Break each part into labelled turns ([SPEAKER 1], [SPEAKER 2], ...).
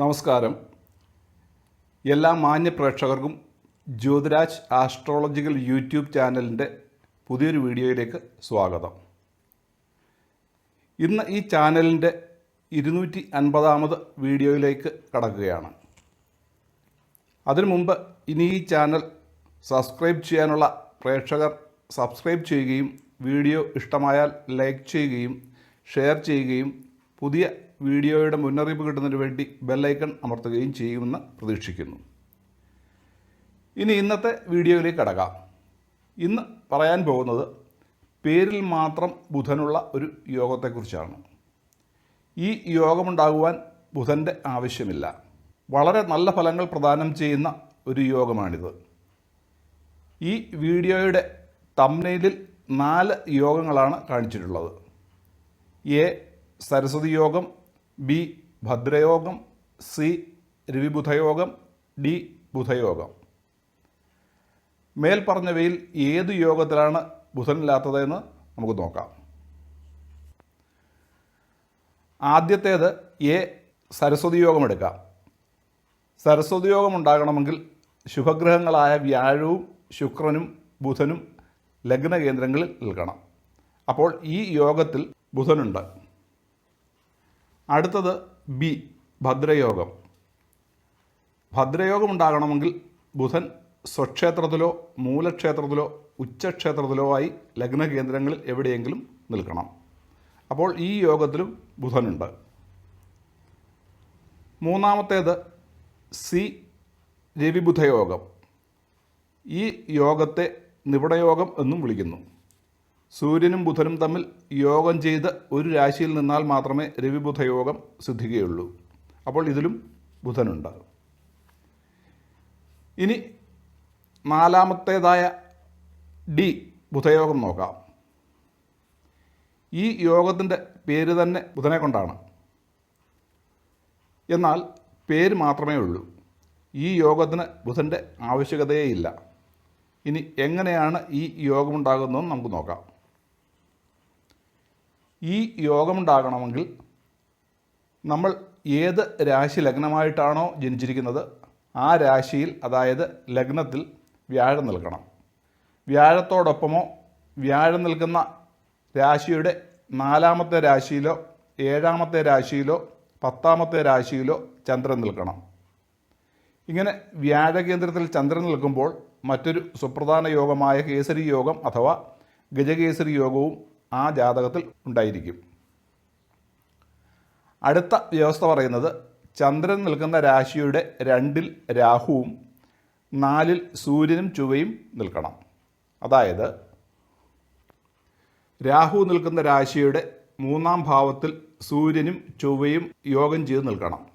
[SPEAKER 1] നമസ്കാരം. എല്ലാ മാന്യ പ്രേക്ഷകർക്കും ജ്യോതിരാജ് ആസ്ട്രോളജിക്കൽ യൂട്യൂബ് ചാനലിന്റെ പുതിയൊരു വീഡിയോയിലേക്ക് സ്വാഗതം. ഇന്ന് ഈ ചാനലിന്റെ ഇരുന്നൂറ്റി അൻപതാമത് വീഡിയോയിലേക്ക് കടക്കുകയാണ്. അതിനു മുമ്പ് ഇനി ഈ ചാനൽ സബ്സ്ക്രൈബ് ചെയ്യാനുള്ള പ്രേക്ഷകർ സബ്സ്ക്രൈബ് ചെയ്യുകയും വീഡിയോ ഇഷ്ടമായാൽ ലൈക്ക് ചെയ്യുകയും ഷെയർ ചെയ്യുകയും പുതിയ വീഡിയോയുടെ മുന്നറിയിപ്പ് കിട്ടുന്നതിന് വേണ്ടി ബെല്ലൈക്കൺ അമർത്തുകയും ചെയ്യുമെന്ന് പ്രതീക്ഷിക്കുന്നു. ഇനി ഇന്നത്തെ വീഡിയോയിലേക്ക് കടക്കാം. ഇന്ന് പറയാൻ പോകുന്നത് പേരിൽ മാത്രം ബുധനുള്ള ഒരു യോഗത്തെക്കുറിച്ചാണ്. ഈ യോഗമുണ്ടാകുവാൻ ബുധന്റെ ആവശ്യമില്ല. വളരെ നല്ല ഫലങ്ങൾ പ്രദാനം ചെയ്യുന്ന ഒരു യോഗമാണിത്. ഈ വീഡിയോയുടെ തമ്മിലിൽ നാല് യോഗങ്ങളാണ് കാണിച്ചിട്ടുള്ളത്. എ സരസ്വതി യോഗം ബി ഭദ്രയോഗം സി രവിബുധയോഗം ഡി ബുധയോഗം. മേൽ പറഞ്ഞവയിൽ ഏത് യോഗത്തിലാണ് ബുധനില്ലാത്തതെന്ന് നമുക്ക് നോക്കാം. ആദ്യത്തേത് എ സരസ്വതി യോഗം എടുക്കാം. സരസ്വതി യോഗം ഉണ്ടാകണമെങ്കിൽ ശുഭഗ്രഹങ്ങളായ വ്യാഴവും ശുക്രനും ബുധനും ലഗ്ന കേന്ദ്രങ്ങളിൽ നിൽക്കണം. അപ്പോൾ ഈ യോഗത്തിൽ ബുധനുണ്ട്. അടുത്തത് ബി ഭദ്രയോഗം. ഭദ്രയോഗം ഉണ്ടാകണമെങ്കിൽ ബുധൻ സ്വക്ഷേത്രത്തിലോ മൂലക്ഷേത്രത്തിലോ ഉച്ചക്ഷേത്രത്തിലോ ആയി ലഗ്ന കേന്ദ്രങ്ങളിൽ എവിടെയെങ്കിലും നിൽക്കണം. അപ്പോൾ ഈ യോഗത്തിലും ബുധനുണ്ട്. മൂന്നാമത്തേത് സി രവിബുധയോഗം. ഈ യോഗത്തെ നിവിടയോഗം എന്നും വിളിക്കുന്നു. സൂര്യനും ബുധനും തമ്മിൽ യോഗം ചെയ്ത് ഒരു രാശിയിൽ നിന്നാൽ മാത്രമേ രവിബുധ യോഗം സിദ്ധിക്കുകയുള്ളൂ. അപ്പോൾ ഇതിലും ബുധനുണ്ട്. ഇനി നാലാമത്തേതായ ഡി ബുധയോഗം നോക്കാം. ഈ യോഗത്തിന്റെ പേര് തന്നെ ബുധനെ കൊണ്ടാണ്. എന്നാൽ പേര് മാത്രമേ ഉള്ളൂ. ഈ യോഗത്തിന് ബുധന്റെ ആവശ്യകതയേ ഇല്ല. ഇനി എങ്ങനെയാണ് ഈ യോഗമുണ്ടാകുന്നതെന്ന് നമുക്ക് നോക്കാം. ഈ യോഗമുണ്ടാകണമെങ്കിൽ നമ്മൾ ഏത് രാശി ലഗ്നമായിട്ടാണോ ജനിച്ചിരിക്കുന്നത് ആ രാശിയിൽ അതായത് ലഗ്നത്തിൽ വ്യാഴം നിൽക്കണം വ്യാഴത്തോടൊപ്പമോ വ്യാഴം നിൽക്കുന്ന രാശിയുടെ നാലാമത്തെ രാശിയിലോ ഏഴാമത്തെ രാശിയിലോ പത്താമത്തെ രാശിയിലോ ചന്ദ്രൻ നിൽക്കണം. ഇങ്ങനെ വ്യാഴകേന്ദ്രത്തിൽ ചന്ദ്രൻ നിൽക്കുമ്പോൾ മറ്റൊരു സുപ്രധാന യോഗമായ കേസരി യോഗം അഥവാ ഗജകേസരി യോഗവും ആ ജാതകത്തിൽ ഉണ്ടായിരിക്കും. അടുത്ത വ്യവസ്ഥ പറയുന്നത് ചന്ദ്രൻ നിൽക്കുന്ന രാശിയുടെ രണ്ടിൽ രാഹുവും നാലിൽ സൂര്യനും ചുവയും നിൽക്കണം. അതായത് രാഹു നിൽക്കുന്ന രാശിയുടെ മൂന്നാം ഭാവത്തിൽ സൂര്യനും ചൊവ്വയും യോഗം ചെയ്ത് നിൽക്കണം.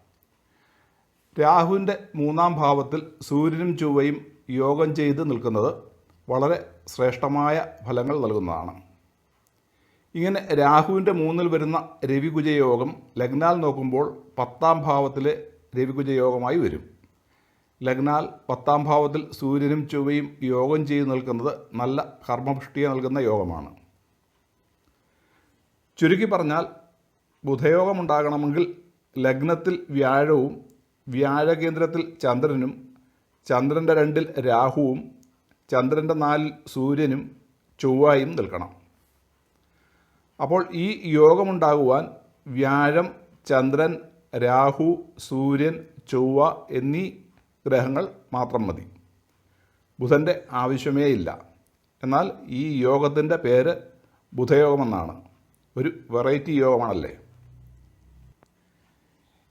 [SPEAKER 1] രാഹുവിന്റെ മൂന്നാം ഭാവത്തിൽ സൂര്യനും ചൊവ്വയും യോഗം ചെയ്ത് നിൽക്കുന്നത് വളരെ ശ്രേഷ്ഠമായ ഫലങ്ങൾ നൽകുന്നതാണ്. ഇങ്ങനെ രാഹുവിന്റെ മൂന്നിൽ വരുന്ന രവികുജ യോഗം ലഗ്നാൽ നോക്കുമ്പോൾ പത്താം ഭാവത്തിലെ രവികുജ യോഗമായി വരും. ലഗ്നാൽ പത്താം ഭാവത്തിൽ സൂര്യനും ചൊവ്വയും യോഗം ചെയ്ത് നിൽക്കുന്നത് നല്ല കർമ്മപുഷ്ടിയെ നൽകുന്ന യോഗമാണ്. ചുരുക്കി പറഞ്ഞാൽ ബുധയോഗം ഉണ്ടാകണമെങ്കിൽ ലഗ്നത്തിൽ വ്യാഴവും വ്യാഴകേന്ദ്രത്തിൽ ചന്ദ്രനും ചന്ദ്രന്റെ രണ്ടിൽ രാഹുവും ചന്ദ്രന്റെ നാലിൽ സൂര്യനും ചൊവ്വായും നിൽക്കണം. അപ്പോൾ ഈ യോഗമുണ്ടാകുവാൻ വ്യാഴം ചന്ദ്രൻ രാഹു സൂര്യൻ ചൊവ്വ എന്നീ ഗ്രഹങ്ങൾ മാത്രം മതി. ബുധന്റെ ആവശ്യമേ ഇല്ല. എന്നാൽ ഈ യോഗത്തിന്റെ പേര് ബുധയോഗമെന്നാണ്. ഒരു വെറൈറ്റി യോഗമാണല്ലേ?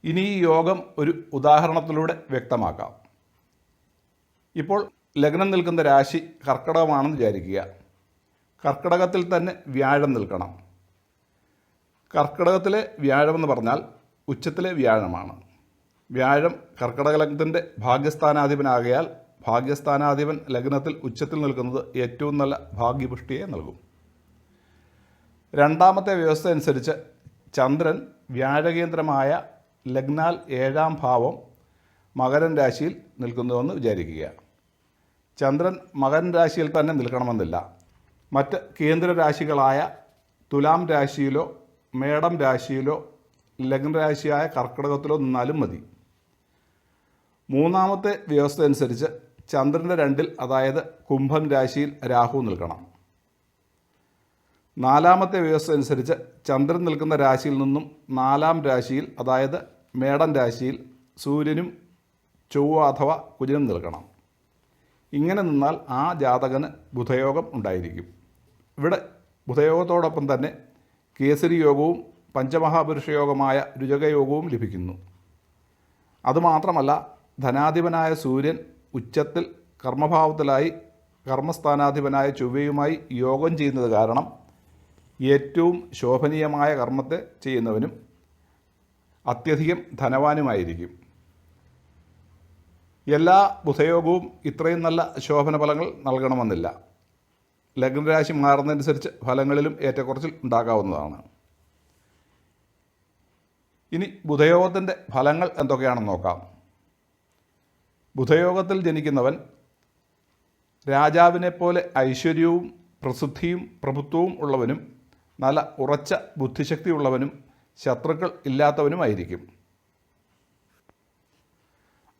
[SPEAKER 1] ഇനി ഈ യോഗം ഒരു ഉദാഹരണത്തിലൂടെ വ്യക്തമാക്കാം. ഇപ്പോൾ ലഗ്നം നിൽക്കുന്ന രാശി കർക്കിടകമാണെന്ന് വിചാരിക്കുക. കർക്കിടകത്തിൽ തന്നെ വ്യാഴം നിൽക്കണം. കർക്കിടകത്തിലെ വ്യാഴമെന്ന് പറഞ്ഞാൽ ഉച്ചത്തിലെ വ്യാഴമാണ്. വ്യാഴം കർക്കിടക ലഗ്നത്തിന്റെ ഭാഗ്യസ്ഥാനാധിപനാകയാൽ ഭാഗ്യസ്ഥാനാധിപൻ ലഗ്നത്തിൽ ഉച്ചത്തിൽ നിൽക്കുന്നത് ഏറ്റവും നല്ല ഭാഗ്യപുഷ്ടിയെ നൽകും. രണ്ടാമത്തെ വ്യവസ്ഥ അനുസരിച്ച് ചന്ദ്രൻ വ്യാഴകേന്ദ്രമായ ലഗ്നാൽ ഏഴാം ഭാവം മകരൻ രാശിയിൽ നിൽക്കുന്നുവെന്ന് വിചാരിക്കുക. ചന്ദ്രൻ മകരൻ രാശിയിൽ തന്നെ നിൽക്കണമെന്നില്ല. മറ്റ് കേന്ദ്രരാശികളായ തുലാം രാശിയിലോ മേടം രാശിയിലോ ലഗ്നരാശിയായ കർക്കിടകത്തിലോ നിന്നാലും മതി. മൂന്നാമത്തെ വ്യവസ്ഥ അനുസരിച്ച് ചന്ദ്രന്റെ രണ്ടിൽ അതായത് കുംഭം രാശിയിൽ രാഹു നിൽക്കണം. നാലാമത്തെ വ്യവസ്ഥ അനുസരിച്ച് ചന്ദ്രൻ നിൽക്കുന്ന രാശിയിൽ നിന്നും നാലാം രാശിയിൽ അതായത് മേടം രാശിയിൽ സൂര്യനും ചൊവ്വ അഥവാ കുജനും നിൽക്കണം. ഇങ്ങനെ നിന്നാൽ ആ ജാതകന് ബുധയോഗം ഉണ്ടായിരിക്കും. ഇവിടെ ബുധയോഗത്തോടൊപ്പം തന്നെ കേസരി യോഗവും പഞ്ചമഹാപുരുഷ യോഗമായ രുചകയോഗവും ലഭിക്കുന്നു. അതുമാത്രമല്ല ധനാധിപനായ സൂര്യൻ ഉച്ചത്തിൽ കർമ്മഭാവത്തിലായി കർമ്മസ്ഥാനാധിപനായ ചൊവ്വയുമായി യോഗം ചെയ്യുന്നത് കാരണം ഏറ്റവും ശോഭനീയമായ കർമ്മത്തെ ചെയ്യുന്നവനും അത്യധികം ധനവാനുമായിരിക്കും. എല്ലാ ബുധയോഗവും ഇത്രയും നല്ല ശോഭന ഫലങ്ങൾ നൽകണമെന്നില്ല. ലഗ്നരാശി മാറുന്നതനുസരിച്ച് ഫലങ്ങളിലും ഏറ്റക്കുറച്ചിൽ ഉണ്ടാകാവുന്നതാണ്. ഇനി ബുധയോഗത്തിന്റെ ഫലങ്ങൾ എന്തൊക്കെയാണെന്ന് നോക്കാം. ബുധയോഗത്തിൽ ജനിക്കുന്നവൻ രാജാവിനെ പോലെ ഐശ്വര്യവും പ്രസിദ്ധിയും പ്രഭുത്വവും ഉള്ളവനും നല്ല ഉറച്ച ബുദ്ധിശക്തി ഉള്ളവനും ശത്രുക്കൾ ഇല്ലാത്തവനുമായിരിക്കും.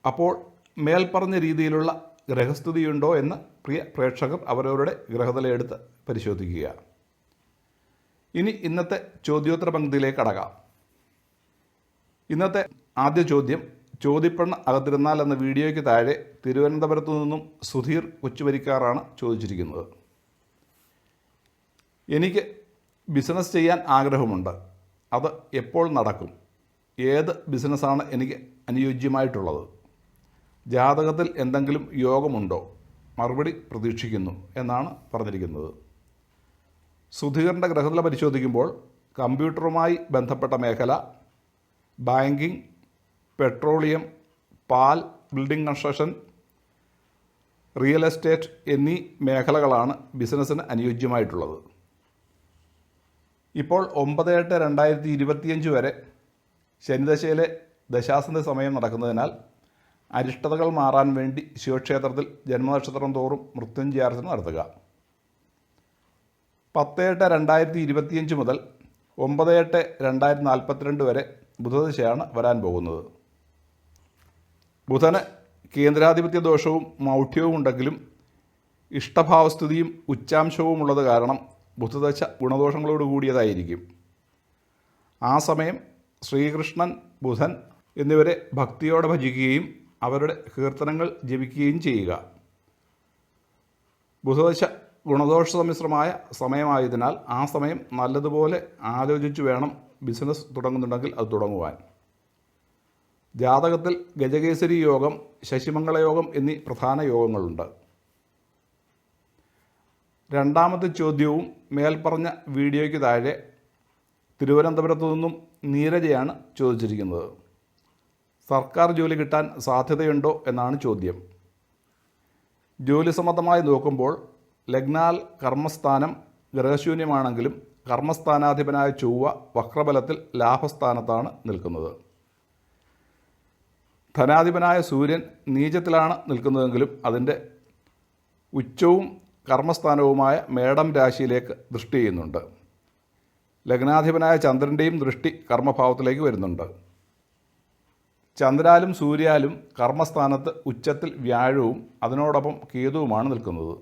[SPEAKER 1] അപ്പോൾ മേൽപ്പറഞ്ഞ രീതിയിലുള്ള ഗ്രഹസ്ഥിതിയുണ്ടോ എന്ന് പ്രിയ പ്രേക്ഷകർ അവരവരുടെ ഗ്രഹനിലയെടുത്ത് പരിശോധിക്കുക ഇനി ഇന്നത്തെ ചോദ്യോത്തര പങ്ക്തിയിലേക്ക് അടകാം ഇന്നത്തെ ആദ്യ ചോദ്യം ചോദ്യപ്പെണ്ണ് അകത്തിരുന്നാൽ എന്ന വീഡിയോയ്ക്ക് താഴെ തിരുവനന്തപുരത്തു നിന്നും സുധീർ കൊച്ചുവരിക്കാറാണ് ചോദിച്ചിരിക്കുന്നത്. എനിക്ക് ബിസിനസ് ചെയ്യാൻ ആഗ്രഹമുണ്ട്. അത് എപ്പോൾ നടക്കും? ഏത് ബിസിനസ്സാണ് എനിക്ക് അനുയോജ്യമായിട്ടുള്ളത്? ജാതകത്തിൽ എന്തെങ്കിലും യോഗമുണ്ടോ? മറുപടി പ്രതീക്ഷിക്കുന്നു എന്നാണ് പറഞ്ഞിരിക്കുന്നത്. സുധീറിന്റെ ഗ്രഹനില പരിശോധിക്കുമ്പോൾ കമ്പ്യൂട്ടറുമായി ബന്ധപ്പെട്ട മേഖല ബാങ്കിങ് പെട്രോളിയം പാൽ ബിൽഡിംഗ് കൺസ്ട്രക്ഷൻ റിയൽ എസ്റ്റേറ്റ് എന്നീ മേഖലകളാണ് ബിസിനസ്സിന് അനുയോജ്യമായിട്ടുള്ളത്. ഇപ്പോൾ ഒമ്പത് എട്ട് രണ്ടായിരത്തി ഇരുപത്തിയഞ്ച് വരെ ശനിദശയിലെ ദശാസന്ധ സമയം നടക്കുന്നതിനാൽ അരിഷ്ടതകൾ മാറാൻ വേണ്ടി ശിവക്ഷേത്രത്തിൽ ജന്മനക്ഷത്രം തോറും മൃത്യുഞ്ജയാർച്ചന നടത്തുക. പത്ത് എട്ട് രണ്ടായിരത്തി ഇരുപത്തിയഞ്ച് മുതൽ ഒമ്പത് എട്ട് രണ്ടായിരത്തി നാൽപ്പത്തിരണ്ട് വരെ ബുധദശയാണ് വരാൻ പോകുന്നത്. ബുധന് കേന്ദ്രാധിപത്യ ദോഷവും മൗഢ്യവും ഉണ്ടെങ്കിലും ഇഷ്ടഭാവസ്ഥിതിയും ഉച്ചാംശവും ഉള്ളത് കാരണം ബുധദശ ഗുണദോഷങ്ങളോട് കൂടിയതായിരിക്കും. ആ സമയം ശ്രീകൃഷ്ണൻ ബുധൻ എന്നിവരെ ഭക്തിയോടെ ഭജിക്കുകയും അവരുടെ കീർത്തനങ്ങൾ ജപിക്കുകയും ചെയ്യുക. ബുധദശ ഗുണദോഷ സമ്മിശ്രമായ സമയമായതിനാൽ ആ സമയം നല്ലതുപോലെ ആലോചിച്ച് വേണം ബിസിനസ് തുടങ്ങുന്നുണ്ടെങ്കിൽ അത് തുടങ്ങുവാൻ. ജാതകത്തിൽ ഗജകേസരി യോഗം ശശിമംഗള യോഗം എന്നീ പ്രധാന യോഗങ്ങളുണ്ട്. രണ്ടാമത്തെ ചോദ്യവും മേൽപ്പറഞ്ഞ വീഡിയോയ്ക്ക് താഴെ തിരുവനന്തപുരത്തു നിന്നും നീരജയാണ് ചോദിച്ചിരിക്കുന്നത്. സർക്കാർ ജോലി കിട്ടാൻ സാധ്യതയുണ്ടോ എന്നാണ് ചോദ്യം. ജോലി സംബന്ധമായി നോക്കുമ്പോൾ ലഗ്നാൽ കർമ്മസ്ഥാനം ഗ്രഹശൂന്യമാണെങ്കിലും കർമ്മസ്ഥാനാധിപനായ ചൊവ്വ വക്രബലത്തിൽ ലാഭസ്ഥാനത്താണ് നിൽക്കുന്നത്. ധനാധിപനായ സൂര്യൻ നീചത്തിലാണ് നിൽക്കുന്നതെങ്കിലും അതിന്റെ ഉച്ചവും കർമ്മസ്ഥാനവുമായ മേടം രാശിയിലേക്ക് ദൃഷ്ടി ചെയ്യുന്നുണ്ട്. ലഗ്നാധിപനായ ചന്ദ്രന്റെയും ദൃഷ്ടി കർമ്മഭാവത്തിലേക്ക് വരുന്നുണ്ട്. ചന്ദ്രാലും സൂര്യാലും കർമ്മസ്ഥാനത്ത് ഉച്ചത്തിൽ വ്യാഴവും അതിനോടൊപ്പം കേതുവുമാണ് നിൽക്കുന്നത്.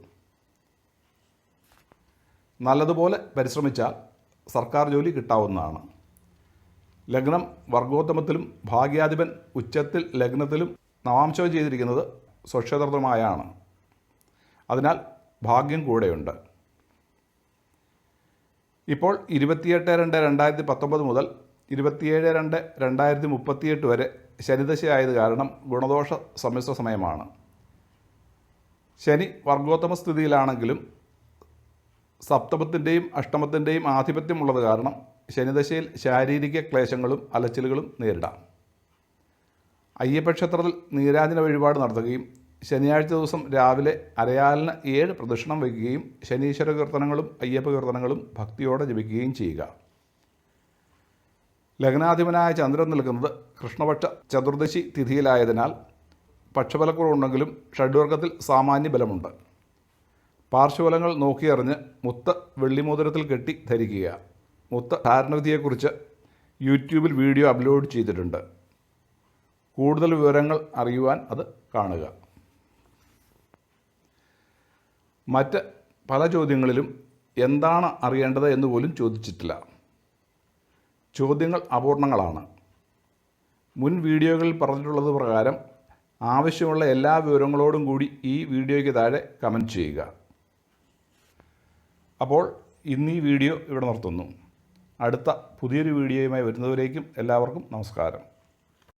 [SPEAKER 1] നല്ലതുപോലെ പരിശ്രമിച്ചാൽ സർക്കാർ ജോലി കിട്ടാവുന്നതാണ്. ലഗ്നം വർഗോത്തമത്തിലും ഭാഗ്യാധിപൻ ഉച്ചത്തിൽ ലഗ്നത്തിലും നവാംശം ചെയ്തിരിക്കുന്നത് സ്വക്ഷേത്രമായാണ്. അതിനാൽ ഭാഗ്യം കൂടെയുണ്ട്. ഇപ്പോൾ ഇരുപത്തിയെട്ട് രണ്ട് രണ്ടായിരത്തി പത്തൊമ്പത് മുതൽ ഇരുപത്തിയേഴ് രണ്ട് രണ്ടായിരത്തി മുപ്പത്തിയെട്ട് വരെ ശനിദശയായത് കാരണം ഗുണദോഷ സമ്മിശ്ര സമയമാണ്. ശനി വർഗോത്തമ സ്ഥിതിയിലാണെങ്കിലും സപ്തമത്തിന്റെയും അഷ്ടമത്തിന്റെയും ആധിപത്യമുള്ളത് കാരണം ശനിദശയിൽ ശാരീരിക ക്ലേശങ്ങളും അലച്ചിലുകളും നേരിടാം. അയ്യപ്പക്ഷേത്രത്തിൽ നീരാജന വഴിപാട് നടത്തുകയും ശനിയാഴ്ച ദിവസം രാവിലെ അരയാലിന് ഏഴ് പ്രദക്ഷിണം വയ്ക്കുകയും ശനീശ്വര കീർത്തനങ്ങളും അയ്യപ്പ കീർത്തനങ്ങളും ഭക്തിയോടെ ജപിക്കുകയും ചെയ്യുക. ലഗ്നാധിപനായ ചന്ദ്രൻ നിൽക്കുന്നത് കൃഷ്ണപക്ഷ ചതുർദശി തിഥിയിലായതിനാൽ പക്ഷബലക്കുറവുണ്ടെങ്കിലും ഷഡ്വർഗത്തിൽ സാമാന്യ ബലമുണ്ട്. പാർശ്വഫലങ്ങൾ നോക്കിയറിഞ്ഞ് മുത്ത വെള്ളിമോതിരത്തിൽ കെട്ടി ധരിക്കുക. മുത്ത ധാരണവിധിയെക്കുറിച്ച് യൂട്യൂബിൽ വീഡിയോ അപ്ലോഡ് ചെയ്തിട്ടുണ്ട്. കൂടുതൽ വിവരങ്ങൾ അറിയുവാൻ അത് കാണുക. മറ്റ് പല ചോദ്യങ്ങളിലും എന്താണ് അറിയേണ്ടത് എന്ന് പോലും ചോദിച്ചിട്ടില്ല. ചോദ്യങ്ങൾ അപൂർണങ്ങളാണ്. മുൻ വീഡിയോകളിൽ പറഞ്ഞിട്ടുള്ളത് പ്രകാരം ആവശ്യമുള്ള എല്ലാ വിവരങ്ങളോടും കൂടി ഈ വീഡിയോയ്ക്ക് താഴെ കമന്റ് ചെയ്യുക. അപ്പോൾ ഇന്ന് ഈ വീഡിയോ ഇവിടെ നിർത്തുന്നു. അടുത്ത പുതിയൊരു വീഡിയോയുമായി വരുന്നവരേക്കും എല്ലാവർക്കും നമസ്കാരം.